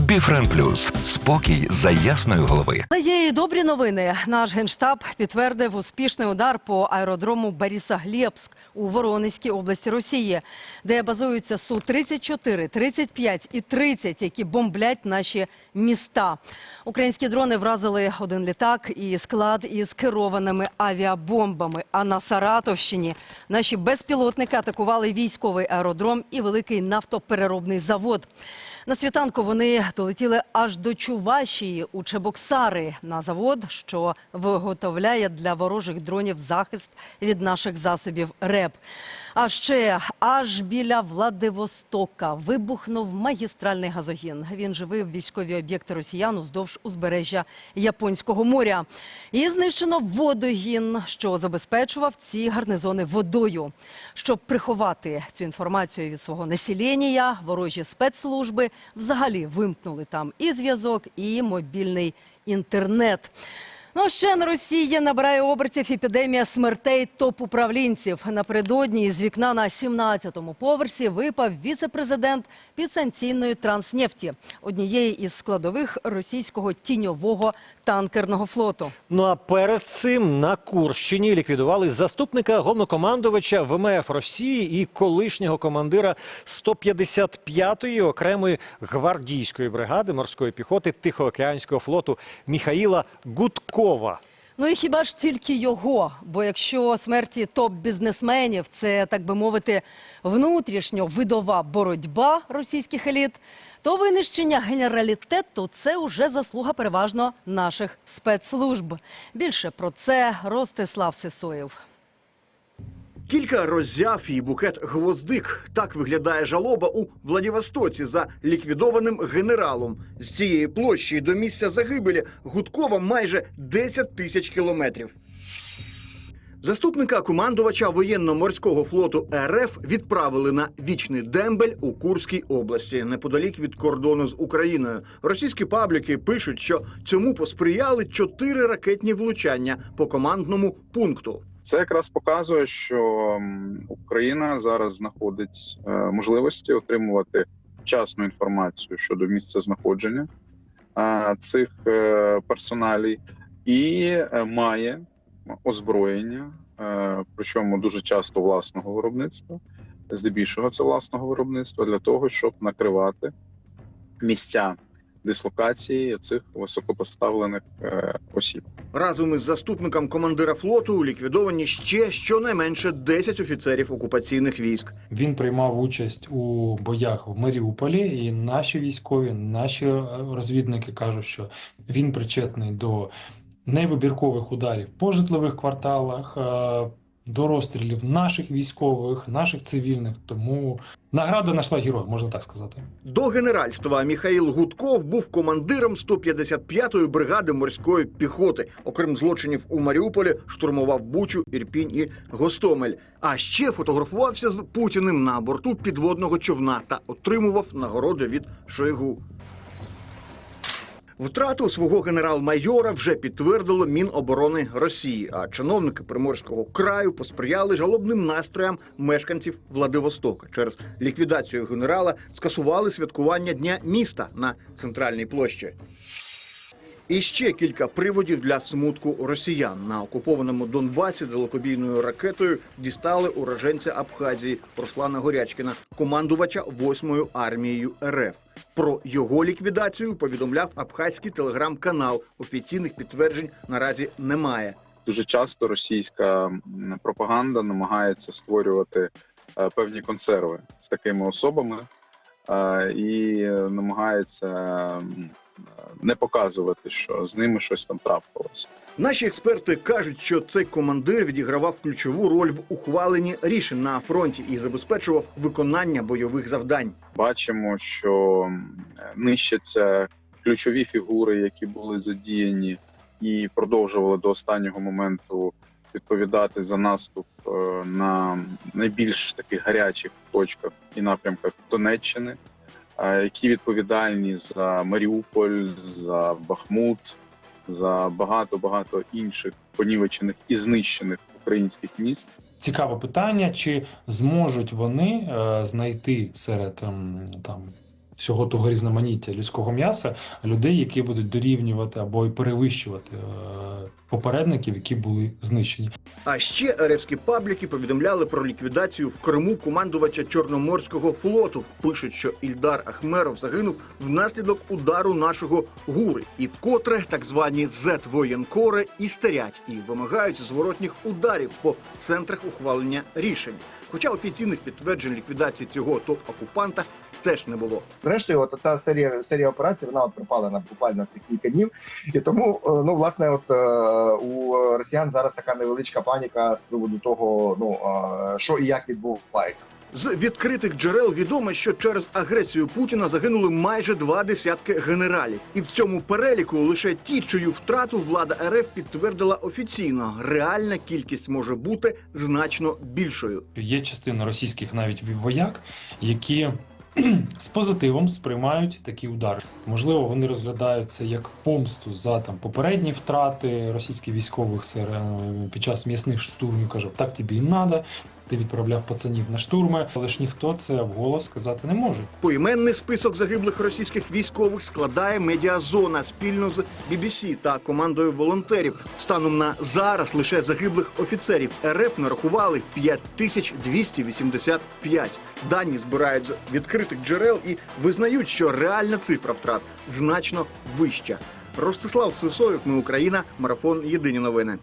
Біфрен Плюс спокій за ясної голови. Але є і добрі новини. Наш генштаб підтвердив успішний удар по аеродрому Борисоглебськ у Воронезькій області Росії, де базуються Су-34, 35 і 30, які бомблять наші міста. Українські дрони вразили один літак і склад із керованими авіабомбами. А на Саратовщині наші безпілотники атакували військовий аеродром і великий нафтопереробний завод. На світанку вони долетіли аж до Чувашії у Чебоксари на завод, що виготовляє для ворожих дронів захист від наших засобів РЕП. А ще аж біля Владивостока вибухнув магістральний газогін. Він живив військові об'єкти росіян уздовж узбережжя Японського моря. І знищено водогін, що забезпечував ці гарнизони водою. Щоб приховати цю інформацію від свого населення, ворожі спецслужби взагалі вимкнули там і зв'язок, і мобільний інтернет. Ну, ще на Росії набирає обертів епідемія смертей топ-управлінців. Напередодні із вікна на 17-му поверсі випав віце-президент підсанкційної транснефті, однієї із складових російського тіньового танкерного флоту. Ну а перед цим на Курщині ліквідували заступника головнокомандувача ВМФ Росії і колишнього командира 155-ї окремої гвардійської бригади морської піхоти Тихоокеанського флоту Міхаїла Гудкова. Ну і хіба ж тільки його? Бо якщо смерті топ-бізнесменів це, так би мовити, внутрішньо видова боротьба російських еліт, то винищення генералітету це уже заслуга переважно наших спецслужб. Більше про це Ростислав Сисоєв. Кілька роззяв і букет гвоздик. Так виглядає жалоба у Владивостоці за ліквідованим генералом. З цієї площі до місця загибелі Гудкова майже 10 тисяч кілометрів. Заступника командувача воєнно-морського флоту РФ відправили на вічний дембель у Курській області, неподалік від кордону з Україною. Російські пабліки пишуть, що цьому посприяли чотири ракетні влучання по командному пункту. Це якраз показує, що Україна зараз знаходить е, можливості отримувати вчасну інформацію щодо місця знаходження е, цих е, персоналій і має озброєння, причому дуже часто власного виробництва, здебільшого це власного виробництва, для того, щоб накривати місця дислокації цих високопоставлених е, осіб. Разом із заступником командира флоту ліквідовані ще щонайменше 10 офіцерів окупаційних військ. Він приймав участь у боях в Маріуполі, і наші військові, наші е, розвідники кажуть, що він причетний до невибіркових ударів по житлових кварталах, е, до розстрілів наших військових, наших цивільних. Тому награда знайшла героя, можна так сказати. До генеральства Міхаїл Гудков був командиром 155-ї бригади морської піхоти. Окрім злочинів у Маріуполі, штурмував Бучу, Ірпінь і Гостомель. А ще фотографувався з Путіним на борту підводного човна та отримував нагороди від Шойгу. Втрату свого генерал-майора вже підтвердило Міноборони Росії, а чиновники Приморського краю посприяли жалобним настроям мешканців Владивостока. Через ліквідацію генерала скасували святкування дня міста на центральній площі. І ще кілька приводів для смутку росіян на окупованому Донбасі далекобійною ракетою дістали уроженця Абхазії Руслана Горячкіна, командувача 8-ю армією РФ. Про його ліквідацію повідомляв абхазький телеграм-канал. Офіційних підтверджень наразі немає. дуже часто російська пропаганда намагається створювати е, певні консерви з такими особами е, і намагається е, не показувати, що з ними щось там трапилося. Наші експерти кажуть, що цей командир відігравав ключову роль в ухваленні рішень на фронті і забезпечував виконання бойових завдань. Бачимо, що нищаться ключові фігури, які були задіяні і продовжували до останнього моменту відповідати за наступ е, на найбільш таких гарячих точках і напрямках Донеччини, які відповідальні за Маріуполь, за Бахмут, за багато багато інших понівечених і знищених українських міст. Цікаве питання, чи зможуть вони е, знайти серед ем, там всього того різноманіття людського м'яса людей, які будуть дорівнювати або й перевищувати е, попередників, які були знищені. А ще еревські пабліки повідомляли про ліквідацію в Криму командувача Чорноморського флоту. Пишуть, що Ільдар Ахмеров загинув внаслідок удару нашого гури, і вкотре так звані зет-воєнкори істерять і вимагають зворотніх ударів по центрах ухвалення рішень. Хоча офіційних підтверджень ліквідації цього топ-окупанта теж не було. Зрештою, от ця серія серія операцій вона от припала на буквально цих кілька днів. І тому, е, ну власне, от е, у росіян зараз така невеличка паніка з приводу того, ну е, що і як відбувається. З відкритих джерел відомо, що через агресію Путіна загинули майже два десятки генералів, і в цьому переліку лише ті, чию втрату влада РФ підтвердила офіційно. Реальна кількість може бути значно більшою. Є частина російських навіть вояк, які з позитивом сприймають такі удари. Можливо, вони розглядають це як помсту за там попередні втрати російських військових серед під час м'ясних штурмів. каже, так тобі і надо. Ти відправляв пацанів на штурми, але ж ніхто це вголос сказати не може. Поіменний список загиблих російських військових складає медіазона спільно з BBC та командою волонтерів. Станом на зараз лише загиблих офіцерів РФ нарахували 5285. Дані збирають з відкритих джерел і визнають, що реальна цифра втрат значно вища. Ростислав Сисоєв, ми Україна, марафон Єдині новини.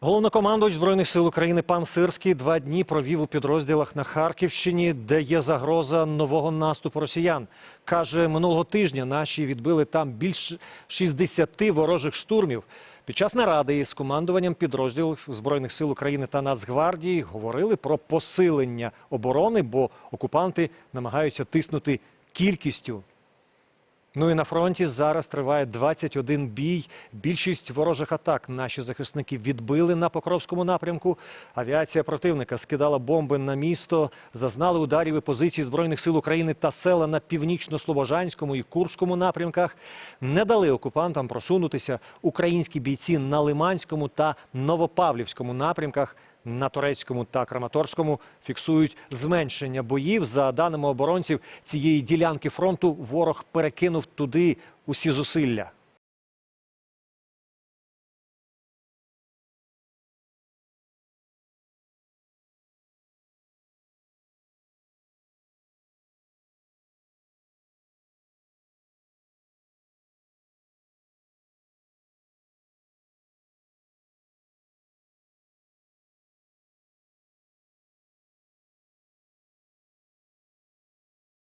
Головнокомандувач Збройних сил України пан Сирський два дні провів у підрозділах на Харківщині, де є загроза нового наступу росіян. Каже, минулого тижня наші відбили там більш 60 ворожих штурмів. Під час наради із командуванням підрозділів Збройних сил України та Нацгвардії говорили про посилення оборони, бо окупанти намагаються тиснути кількістю. Ну і на фронті зараз триває 21 бій. Більшість ворожих атак наші захисники відбили на Покровському напрямку. Авіація противника скидала бомби на місто, зазнали ударів і позиції Збройних сил України та села на північно-слобожанському і Курському напрямках. Не дали окупантам просунутися українські бійці на Лиманському та Новопавлівському напрямках. На турецькому та Краматорському фіксують зменшення боїв. За даними оборонців цієї ділянки фронту, ворог перекинув туди усі зусилля.